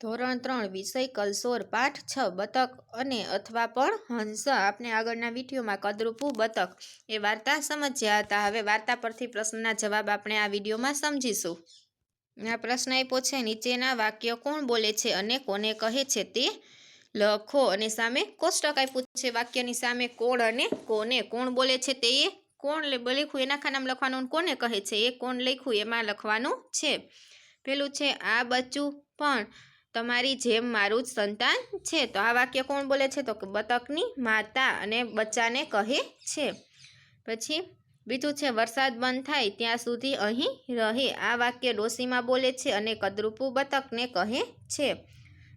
ધોરણ ત્રણ, વિષય કલસોર પાઠ છ, બતક અને અથવા પણ હંસ. આપણે આગળના વિડીયોમાં કદરૂપું બતક એ વાર્તા સમજ્યા હતા. હવે વાર્તા પરથી પ્રશ્નના જવાબ આપણે આ વિડીયોમાં સમજીશું. આ પ્રશ્ન આપ્યો છે નીચેના વાક્ય કોણ બોલે છે અને કોને કહે છે તે લખો અને સામે કોષ્ટક આપ્યું છે. વાક્યની સામે કોણ અને કોને, કોણ બોલે છે તે કોણ લખ્યું એના ખાનામાં લખવાનું કોને કહે છે એ કોણ લખ્યું એમાં લખવાનું છે. પેલું છે આ બચ્ચું પણ તમારી જેમ મારું જ સંતાન છે. તો આ વાક્ય કોણ બોલે છે? તો કે બતકની માતા અને બચ્ચાને કહે છે. પછી બીજું છે, વરસાદ બંધ થાય ત્યાં સુધી અહીં રહે. આ વાક્ય ડોશીમાં બોલે છે અને કદરૂપું બતકને કહે છે.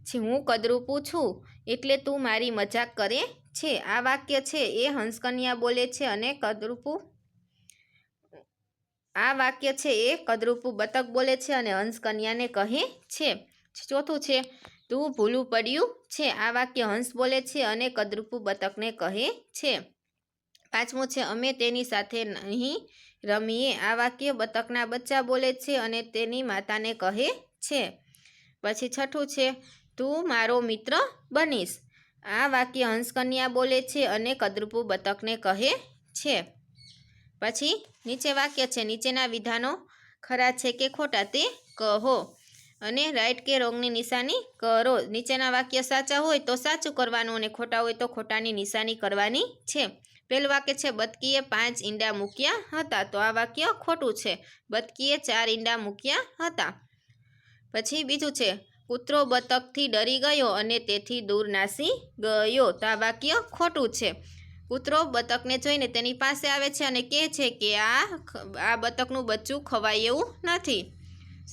જે હું કદરૂપું છું, એટલે તું મારી મજાક કરે છે. આ વાક્ય છે, એ હંસકન્યા બોલે છે અને કદરૂપું, આ વાક્ય છે, એ કદરૂપું બતક બોલે છે અને હંસકન્યાને કહે છે. ચોથું છે, તું ભૂલું પડ્યું છે. આ વાક્ય હંસ બોલે છે અને કદરૂપું બતકને કહે છે. પાંચમું છે, અમે તેની સાથે નહીં રમીએ. આ વાક્ય બતકના બચ્ચા બોલે છે અને તેની માતાને કહે છે. પછી છઠ્ઠું છે, તું મારો મિત્ર બનીશ. આ વાક્ય હંસકન્યા બોલે છે અને કદરૂપુ બતકને કહે છે. પછી નીચે વાક્ય છે, નીચેના વિધાનો ખરા છે કે ખોટા તે કહો. અને રાઈટ કે રોંગની નિશાની કરો. નીચેના વાક્ય સાચા હોય તો સાચું કરવાનું અને ખોટા હોય તો ખોટાની નિશાની કરવાની છે. પહેલું વાક્ય છે બતકીએ પાંચ ઈંડા મૂક્યા હતા. તો આ વાક્ય ખોટું છે. બતકીએ ચાર ઈંડા મૂક્યા હતા. પછી બીજું છે, કૂતરો બતકથી ડરી ગયો અને તેથી દૂર નાસી ગયો. તો આ વાક્ય ખોટું છે. કૂતરો બતકને જોઈને તેની પાસે આવે છે અને કહે છે કે આ આ બતકનું બચ્ચું ખવાય એવું નથી.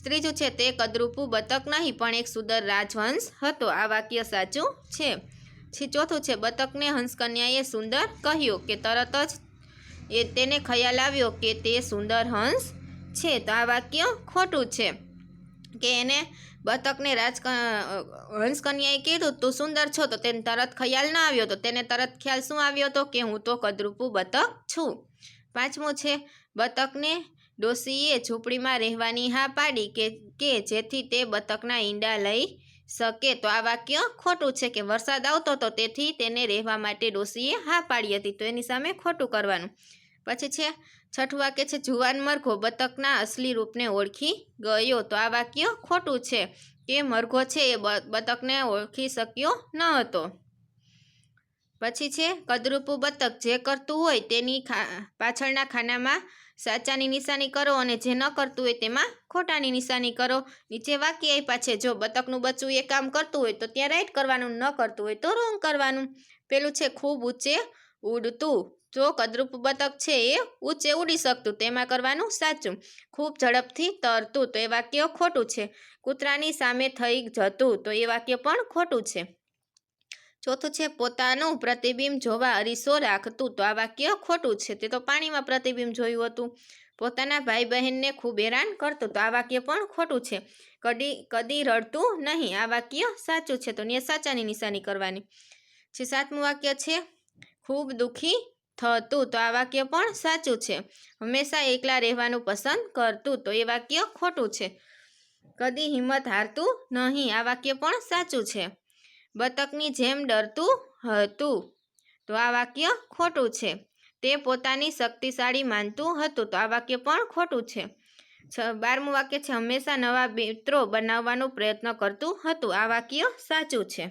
ત્રીજું છે તે કદરૂપું બતક નહીં, પણ એક સુંદર રાજવંશ હતો. આ વાક્ય સાચું છે. પછી ચોથું છે, બતકને હંસકન્યાએ સુંદર કહ્યું કે તરત જ એ તેને ખ્યાલ આવ્યો કે તે સુંદર હંસ છે. તો આ વાક્ય ખોટું છે. કે એને બતકને રાજ હંસકન્યાએ કીધું, તું સુંદર છો, તો તેને તરત ખ્યાલ ના આવ્યો. તો તેને તરત ખ્યાલ શું આવ્યો હતો કે હું તો કદરૂપું બતક છું. પાંચમું છે, બતકને ડોશીએ ઝૂંપડીમાં રહેવાની હા પાડી કે કે જેથી તે બતકના ઈંડા લઈ શકે. તો આ વાક્ય ખોટું છે કે વરસાદ આવતો હતો તેથી તેને રહેવા માટે ડોશીએ હા પાડી હતી. તો એની સામે ખોટું કરવાનું. પછી છે, છઠ્ઠું વાક્ય છે, જુવાન મરઘો બતકના અસલી રૂપને ઓળખી ગયો. તો આ વાક્ય ખોટું છે કે મરઘો છે એ બતકને ઓળખી શક્યો ન હતો. પછી છે, કદરૂપું બતક જે કરતું હોય તેની પાછળના ખાનામાં સાચાની નિશાની કરો અને જે ન કરતું હોય તેમાં ખોટાની નિશાની કરો. નીચે વાક્ય આપ્યા છે, જો બતકનું બચ્ચું એ કામ કરતું હોય તો ત્યાં રાઈટ કરવાનું, ન કરતું હોય તો રોંગ કરવાનું. પેલું છે, ખૂબ ઊંચે ઉડતું. જો કદરૂપ બતક છે એ ઊંચે ઉડી શકતું, તેમાં કરવાનું સાચું. ખૂબ ઝડપથી તરતું, તો એ વાક્ય ખોટું છે. કૂતરાની સામે થઈ જતું, તો એ વાક્ય પણ ખોટું છે. ચોથું છે, પોતાનું પ્રતિબિંબ જોવા અરીસો રાખતું. તો આ વાક્ય ખોટું છે. તે તો પાણીમાં પ્રતિબિંબ જોયું હતું. પોતાના ભાઈ બહેનને ખૂબ હેરાન કરતું. તો આ વાક્ય પણ ખોટું છે. કદી કદી રડતું નહીં. આ વાક્ય સાચું છે. તો ને સાચાની નિશાની કરવાની. છે સાતમું વાક્ય છે, ખૂબ દુઃખી થતું. તો આ વાક્ય પણ સાચું છે. હંમેશા એકલા રહેવાનું પસંદ કરતું. તો એ વાક્ય ખોટું છે. કદી હિંમત હારતું નહીં. આ વાક્ય પણ સાચું છે. બતકની જેમ ડરતું હતું. તો આ વાક્ય ખોટું છે. તે પોતાની શક્તિશાળી માનતું હતું. તો આ વાક્ય પણ ખોટું છે. બારમું વાક્ય છે, હંમેશા નવા મિત્રો બનાવવાનો પ્રયત્ન કરતું હતું. આ વાક્ય સાચું છે.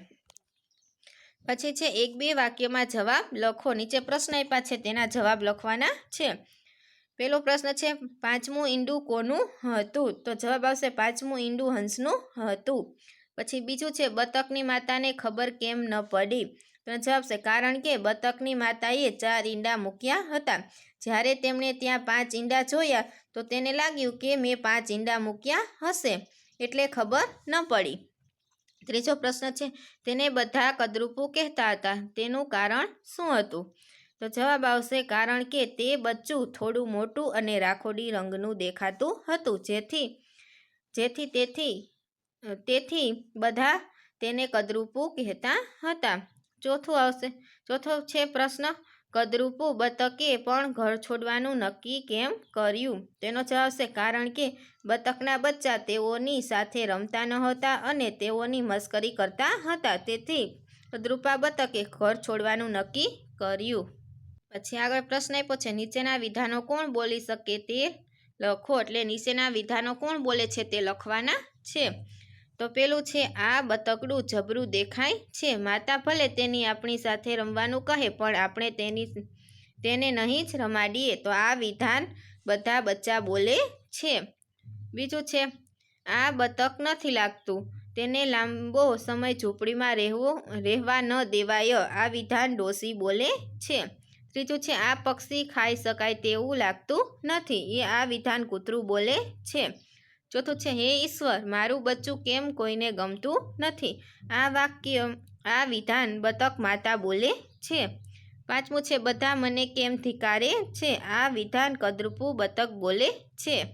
પછી છે, એક બે વાક્યમાં જવાબ લખો. નીચે પ્રશ્ન આપ્યા છે, તેના જવાબ લખવાના છે. પેલો પ્રશ્ન છે, પાંચમું ઈંડું કોનું હતું? તો જવાબ આવશે, પાંચમું ઈંડું હંસનું હતું. પછી બીજું છે, બતકની માતાને ખબર કેમ ન પડી? તો જવાબ છે, કારણ કે બતકની માતાએ ચાર ઈંડા મૂક્યા હતા. જ્યારે તેમણે ત્યાં પાંચ ઈંડા જોયા, તો તેને લાગ્યું કે મેં પાંચ ઈંડા મૂક્યા હશે, એટલે ખબર ન પડી. ત્રીજો પ્રશ્ન છે, તેને બધા કદરૂપું કહેતા હતા. તેનું કારણ શું હતું? તો જવાબ આવશે, કારણ કે તે બચ્ચું થોડું મોટું અને રાખોડી રંગનું દેખાતું હતું. જેથી જેથી તેથી તેથી બધા તેને કદરૂપું કહેતા હતા. ચોથું આવશે. ચોથો છે પ્રશ્ન. કદરૂપુ બતકે પણ ઘર છોડવાનું નક્કી કેમ કર્યું? તેનો જવાબ છે કારણ કે બતકના બચ્ચા તેઓની સાથે રમતા ન હતા અને તેઓની મસ્કરી કરતા હતા. તેથી કદરૂપા બતકે ઘર છોડવાનું નક્કી કર્યું. પછી આગળ પ્રશ્ન આપ્યો છે, નીચેના વિધાનો કોણ બોલી શકે તે લખો. એટલે નીચેના વિધાનો કોણ બોલે છે તે લખવાના છે. તો પેલું છે, આ બતકડું જબરું દેખાય છે. માતા ભલે તેની આપણી સાથે રમવાનું કહે, પણ આપણે તેની તેને નહીં જ રમાડીએ તો આ વિધાન બધા બચ્ચા બોલે છે. બીજું છે, આ બતક નથી લાગતું. તેને લાંબો સમય ઝૂંપડીમાં રહેવો, રહેવા ન દેવાય. આ વિધાન ડોસી બોલે છે. ત્રીજું છે, આ પક્ષી ખાઈ શકાય તેવું લાગતું નથી. એ આ વિધાન કૂતરું બોલે છે. ચોથું છે, હે ઈશ્વર, મારું બચ્ચું કેમ કોઈને ગમતું નથી? આ વાક્ય, આ વિધાન બતક માતા બોલે છે. પાંચમું છે, બધા મને કેમ ધિકારે છે? આ વિધાન કદરૂપું બતક બોલે છે.